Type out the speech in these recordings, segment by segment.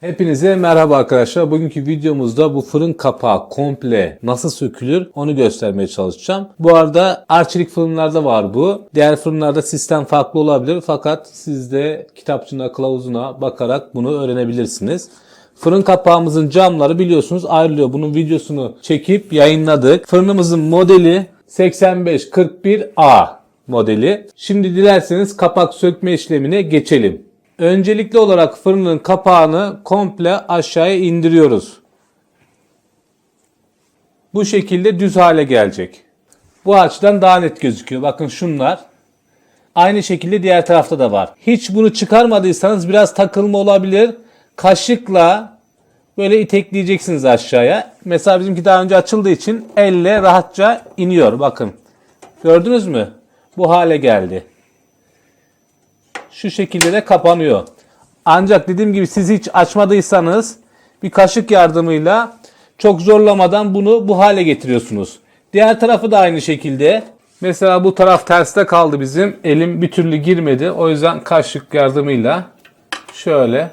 Hepinize merhaba arkadaşlar. Bugünkü videomuzda bu fırın kapağı komple nasıl sökülür onu göstermeye çalışacağım. Bu arada Arçelik fırınlarda var bu. Diğer fırınlarda sistem farklı olabilir fakat siz de kitapçığına kılavuzuna bakarak bunu öğrenebilirsiniz. Fırın kapağımızın camları biliyorsunuz ayrılıyor. Bunun videosunu çekip yayınladık. Fırınımızın modeli 8541A modeli. Şimdi dilerseniz kapak sökme işlemine geçelim. Öncelikli olarak fırının kapağını komple aşağıya indiriyoruz. Bu şekilde düz hale gelecek. Bu açıdan daha net gözüküyor. Bakın şunlar. Aynı şekilde diğer tarafta da var. Hiç bunu çıkarmadıysanız biraz takılma olabilir. Kaşıkla böyle itekleyeceksiniz aşağıya. Mesela bizimki daha önce açıldığı için elle rahatça iniyor. Bakın. Gördünüz mü? Bu hale geldi şu şekilde de kapanıyor. Ancak dediğim gibi siz hiç açmadıysanız bir kaşık yardımıyla çok zorlamadan bunu bu hale getiriyorsunuz. Diğer tarafı da aynı şekilde. Mesela bu taraf terste kaldı bizim. Elim bir türlü girmedi. O yüzden kaşık yardımıyla şöyle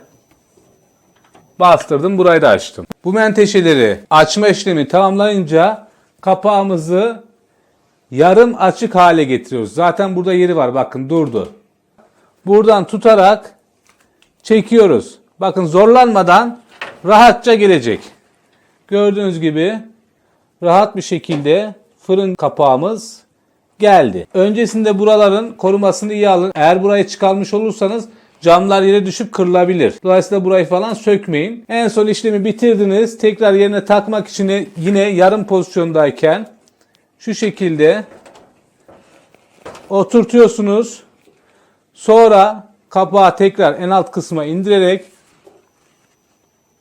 bastırdım. Burayı da açtım. Bu menteşeleri açma işlemi tamamlayınca kapağımızı yarım açık hale getiriyoruz. Zaten burada yeri var. Bakın durdu buradan tutarak çekiyoruz. Bakın zorlanmadan rahatça gelecek. Gördüğünüz gibi rahat bir şekilde fırın kapağımız geldi. Öncesinde buraların korumasını iyi alın. Eğer burayı çıkarmış olursanız camlar yere düşüp kırılabilir. Dolayısıyla burayı falan sökmeyin. En son işlemi bitirdiniz. Tekrar yerine takmak için yine yarım pozisyondayken şu şekilde oturtuyorsunuz. Sonra kapağı tekrar en alt kısma indirerek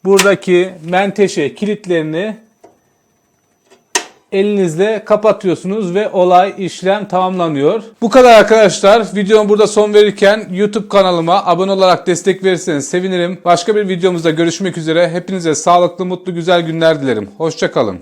buradaki menteşe kilitlerini elinizle kapatıyorsunuz ve olay işlem tamamlanıyor. Bu kadar arkadaşlar. Videomu burada son verirken YouTube kanalıma abone olarak destek verirseniz sevinirim. Başka bir videomuzda görüşmek üzere. Hepinize sağlıklı, mutlu, güzel günler dilerim. Hoşçakalın.